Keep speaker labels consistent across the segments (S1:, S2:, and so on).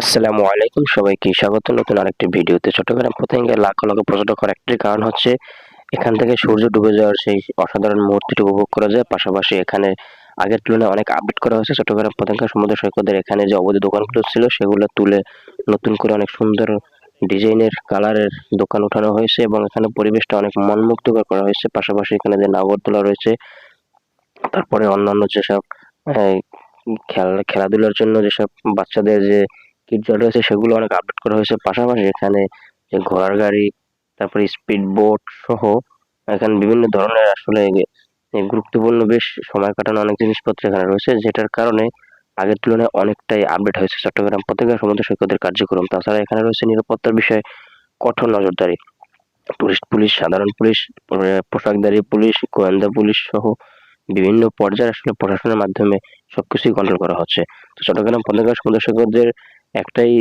S1: আসসালামু আলাইকুম সবাইকে স্বাগত। নতুন আরেকটি ভিডিওতে চট্টগ্রাম পতেঙ্গে লাখ লাখ পর্যটক হওয়ার একটি কারণ হচ্ছে এখান থেকে সূর্য ডুবে যাওয়ার সেই অসাধারণ মুহূর্তটি উপভোগ করা যায়। পাশাপাশি এখানে আগের তুলনায় অনেক আপডেট করা হয়েছে। চট্টগ্রাম পতেঙ্গা সমুদ্র সৈকতের এখানে যে অবৈধ দোকানগুলো ছিল, সেগুলো তুলে নতুন করে অনেক সুন্দর ডিজাইনের, কালারের দোকান উঠানো হয়েছে এবং এখানে পরিবেশটা অনেক মনমুগ্ধকর করা হয়েছে। পাশাপাশি এখানে যে নাগরদোলা রয়েছে, তারপরে অন্যান্য যেসব খেলা, খেলাধুলার জন্য যেসব বাচ্চাদের যে কিটজল রয়েছে, সেগুলো অনেক আপডেট করা হয়েছে। পাশাপাশি এখানে যে ঘোড়ার গাড়ি, তারপরে স্পিড বোট সহ এখানে বিভিন্ন ধরনের আসলে গুরুত্বপূর্ণ বেশ সময় কাটানো অনেক জিনিসপত্র এখানে রয়েছে, যেটার কারণে আগের তুলনায় অনেকটাই আপডেট হয়েছে চট্টগ্রাম পতেঙ্গা সমুদ্র সৈকতের কার্যক্রম। তাছাড়া এখানে রয়েছে নিরাপত্তার বিষয়ে কঠোর নজরদারি। টুরিস্ট পুলিশ, সাধারণ পুলিশ পোশাকধারী পুলিশ, গোয়েন্দা পুলিশ সহ বিভিন্ন পর্যায়ে আসলে প্রশাসনের মাধ্যমে সবকিছুই কন্ট্রোল করা হচ্ছে। তো চট্টগ্রাম পতেঙ্গা সমুদ্র সৈকতের একটাই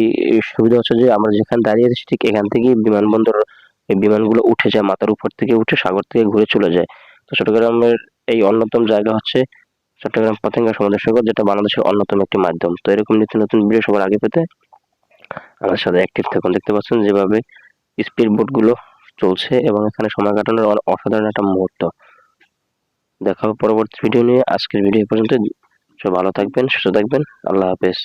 S1: সুবিধা হচ্ছে যে আমরা যেখানে দাঁড়িয়ে আছি ঠিক এখান থেকেই বিমানবন্দর বিমানগুলো উঠে যায়, মাথার উপর থেকে উঠে সাগর থেকে ঘুরে চলে যায়। তো চট্টগ্রামের এই অন্যতম জায়গা হচ্ছে চট্টগ্রাম পতেঙ্গা সমুদ্র সৈকত যেটা বাংলাদেশের অন্যতম একটি মাধ্যম। তো এরকম নিত্য নতুন ভিডিও সবার আগে পেতে আমার সাথে অ্যাক্টিভ থাকুন। দেখতে পাচ্ছেন যেভাবে স্পিড বোটগুলো চলছে এবং এখানে সময় কাটানোর অসাধারণ একটা মুহূর্ত। দেখা পরবর্তী ভিডিও নিয়ে। আজকের ভিডিও পর্যন্ত সব ভালো থাকবেন, সুস্থ থাকবেন। আল্লাহ হাফেজ।